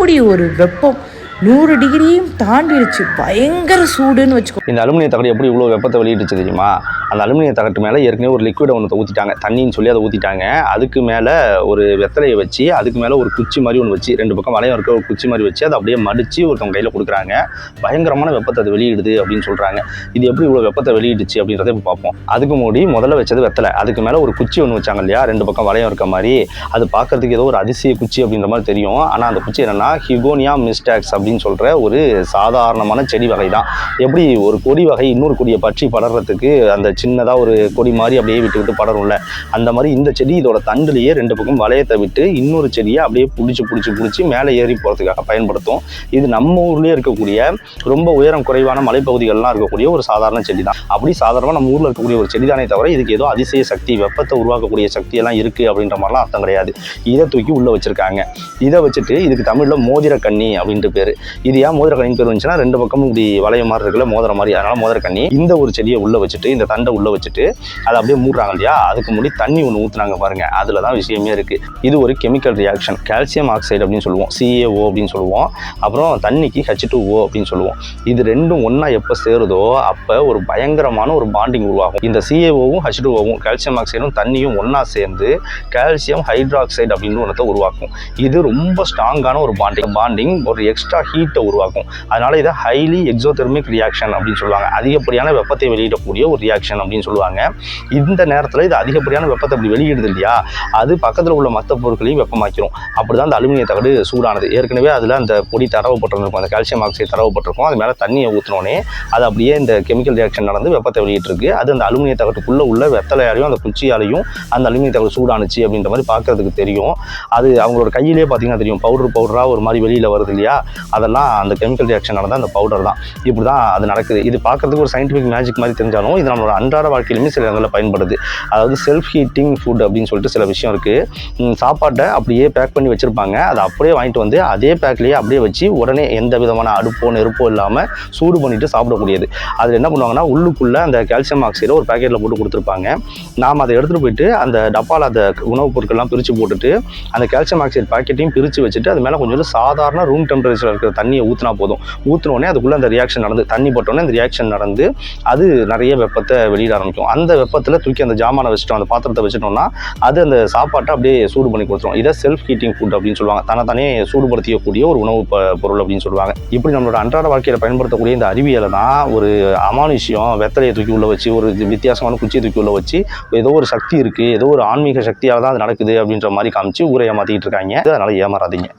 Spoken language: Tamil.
அப்படி ஒரு வெப்பம் நூறு டிகிரியும் தாண்டிடுச்சு பயங்கர சூடுன்னு வச்சுக்கோ. இந்த அலுமினிய தகடு எப்படி இவ்வளோ வெப்பத்தை வெளியிட்டுச்சு தெரியுமா? அந்த அலுமினிய தகட்டு மேலே ஏற்கனவே ஒரு லிக்விடை ஒன்று ஊற்றிட்டாங்க தண்ணின்னு சொல்லி அதை ஊற்றிட்டாங்க அதுக்கு மேலே ஒரு வெத்தலையை வச்சு அதுக்கு மேலே ஒரு குச்சி மாதிரி ஒன்று வச்சு ரெண்டு பக்கம் வளையம் இருக்க ஒரு குச்சி மாதிரி வச்சு அதை அப்படியே மடித்து ஒருத்தவங்க கையில் கொடுக்குறாங்க. பயங்கரமான வெப்பத்தை அது வெளியிடுது அப்படின்னு சொல்கிறாங்க இது எப்படி இவ்வளோ வெப்பத்தை வெளியிடுச்சு அப்படின்றத இப்போ பார்ப்போம். அதுக்கு மூடி முதல்ல வச்சது வெத்தலை. அதுக்கு மேலே ஒரு குச்சி ஒன்று வச்சாங்க இல்லையா? ரெண்டு பக்கம் வளையம் இருக்க மாதிரி. அது பார்க்கறதுக்கு ஏதோ ஒரு அதிசய குச்சி அப்படின்ற மாதிரி தெரியும். ஆனால் அந்த குச்சி என்னென்னா ஹிகோனியா மிஸ்டாக்ஸ் அப்படின்னு சொல்கிற ஒரு சாதாரணமான செடி வகை தான் எப்படி ஒரு கொடி வகை இன்னொரு கொடியை பற்றி படறதுக்கு அந்த சின்னதாக ஒரு கொடி மாதிரி அப்படியே விட்டு விட்டு படரும்ல. அந்த மாதிரி இந்த செடி இதோட தண்டுலேயே ரெண்டு பக்கம் வளையத்தை விட்டு இன்னொரு செடியை அப்படியே பிடிச்சி பிடிச்சி பிடிச்சி மேலே ஏறி போகிறதுக்காக பயன்படுத்தும். இது நம்ம ஊர்லேயே இருக்கக்கூடிய ரொம்ப உயரம் குறைவான மலைப்பகுதிகள்லாம் இருக்கக்கூடிய ஒரு சாதாரண செடி தான் அப்படி சாதாரணமாக நம்ம ஊரில் இருக்கக்கூடிய ஒரு செடி தானே தவிர இதுக்கு ஏதோ அதிசய சக்தி வெப்பத்தை உருவாக்கக்கூடிய சக்தியெல்லாம் இருக்குது அப்படின்ற மாதிரிலாம் அர்த்தம் கிடையாது. இதை தூக்கி உள்ளே வச்சுருக்காங்க. இதை வச்சுட்டு இதுக்கு தமிழில் மோதிர கண்ணி அப்படின்ட்டு பேர். இது ஏன் மோதிர கண்ணி பேர் வந்துச்சுன்னா ரெண்டு பக்கமும் இப்படி வளைய மாதிரி இருக்குல்ல மோதிர மாதிரி. அதனால மோதிர கண்ணி இந்த ஒரு செடியை உள்ளே வச்சுட்டு இந்த தண்டை உள்ளே வச்சுட்டு அதை அப்படியே மூடுறாங்க இல்லையா? அதுக்கு முன்னாடி தண்ணி ஒன்று ஊற்றுனாங்க பாருங்க. அதில் தான் விஷயமே இருக்குது இது ஒரு கெமிக்கல் ரியாக்ஷன் கால்சியம் ஆக்சைடு அப்படின்னு சொல்லுவோம். சிஏஓ அப்படின்னு சொல்லுவோம். அப்புறம் தண்ணிக்கு ஹெச் டூ ஓ அப்படின்னு சொல்லுவோம். இது ரெண்டும் ஒன்றா எப்போ சேருதோ அப்போ ஒரு பயங்கரமான ஒரு பாண்டிங் உருவாகும். இந்த சிஏஓவும் ஹெச் டூ ஓவும் கால்சியம் ஆக்சைடும் தண்ணியும் ஒன்றா சேர்ந்து கால்சியம் ஹைட்ராக்சைடு அப்படின்னு ஒன்றத்தை உருவாக்கும். இது ரொம்ப ஸ்ட்ராங்கான ஒரு பாண்டிங் பாண்டிங் ஒரு எக்ஸ்ட்ரா ஹீட்டை உருவாக்கும். அதனால் இதை ஹைலி எக்ஸோதெர்மிக் ரியாக்ஷன் அப்படின்னு சொல்லுவாங்க. அதிகப்படியான வெப்பத்தை வெளியிடக்கூடிய ஒரு ரியாக்ஷன் அப்படின்னு சொல்லுவாங்க. இந்த நேரத்தில் இது அதிகப்படியான வெப்பத்தை அப்படி வெளியிடுது இல்லையா? அது பக்கத்தில் உள்ள மற்ற பொருட்களையும் வெப்பமாக்கிரும். அப்படி தான் அந்த அலுமினிய தகடு சூடானது. ஏற்கனவே அதில் அந்த பொடி தரவப்பட்டிருக்கும் அந்த கால்சியம் ஆக்சைடு தரவப்பட்டிருக்கும் அது மேலே தண்ணியை ஊற்றினோடனே அது அப்படியே இந்த கெமிக்கல் ரியாக்ஷன் நடந்து வெப்பத்தை வெளியிட்டிருக்கு. அது அந்த அலுமினிய தகட்டுக்குள்ளே உள்ள வெத்தலையாலையும் அந்த குச்சியாலையும் அந்த அலுமினிய தகடு சூடானுச்சு அப்படின்ற மாதிரி பார்க்குறதுக்கு தெரியும். அது அவங்களோட கையிலே பார்த்தீங்கன்னா தெரியும். பவுடர் பவுடராக ஒரு மாதிரி வெளியில் வருது இல்லையா? அதெல்லாம் அந்த கெமிக்கல் ரியாக்ஷன் நடந்தால் அந்த பவுடர் தான். இப்படி தான் அது நடக்குது. இது பார்க்கறதுக்கு ஒரு சயின்டிஃபிக் மேஜிக் மாதிரி தெரிஞ்சாலும் இது நம்மளோட அன்றாட வாழ்க்கையிலுமே சில இடங்களில் பயன்படுது. அதாவது செல்ஃப் ஹீட்டிங் ஃபுட் அப்படின்னு சொல்லிட்டு சில விஷயம் இருக்குது சாப்பாட்டை அப்படியே பேக் பண்ணி வச்சுருப்பாங்க. அதை அப்படியே வாங்கிட்டு வந்து அதே பேக்லேயே அப்படியே வச்சு உடனே எந்த விதமான அடுப்போ நெருப்போ இல்லாமல் சூடு பண்ணிட்டு சாப்பிடக்கூடியது. அதில் என்ன பண்ணுவாங்கன்னா உள்ளுக்குள்ளே அந்த கால்சியம் ஆக்சைடை ஒரு பேக்கெட்டில் போட்டு கொடுத்துருப்பாங்க. நாம் அதை எடுத்துகிட்டு போயிட்டு அந்த டப்பாவில் அந்த உணவுப் பொருட்கள்லாம் பிரித்து போட்டுட்டு அந்த கால்சியம் ஆக்சைடு பாக்கெட்டையும் பிரித்து வச்சுட்டு அது மேலே கொஞ்சம் சாதாரண ரூம் டெம்பரேச்சர் இருக்கிற தண்ணியை ஊற்றினா போதும். ஊற்றினோடனே அதுக்குள்ளே அந்த ரியாக்ஷன் நடந்து தண்ணி போட்டோன்னே அந்த ரியாக்ஷன் நடந்து அது நிறைய வெப்பத்தை வெளியிட ஆரம்பிக்கும். அந்த வெப்பத்தில் தூக்கி அந்த ஜாமானை வச்சுட்டோம் அந்த பாத்திரத்தை வச்சுட்டோம்னா அது அந்த சாப்பாட்டை அப்படியே சூடு பண்ணி கொடுத்துரும். இதை செல்ஃப் ஹீட்டிங் ஃபுட் அப்படின்னு சொல்லுவாங்க. தன்னைத்தானே சூடுபடுத்தியக்கூடிய ஒரு உணவு ப- பொருள் அப்படின்னு சொல்லுவாங்க. இப்படி நம்மளோட அன்றாட வாழ்க்கையில் பயன்படுத்தக்கூடிய இந்த அறிவியலை தான் ஒரு அமானுஷ்யம் வெத்தலையை தூக்கி உள்ள வச்சு ஒரு வித்தியாசமான குச்சியை தூக்கி உள்ள வச்சு ஏதோ ஒரு சக்தி இருக்குது ஏதோ ஒரு ஆன்மீக சக்தியால் தான் அது நடக்குது அப்படின்ற மாதிரி காமிச்சு ஊரை ஏமாற்றிக்கிட்டு இருக்காங்க. அதனால் ஏமாறாதீங்க.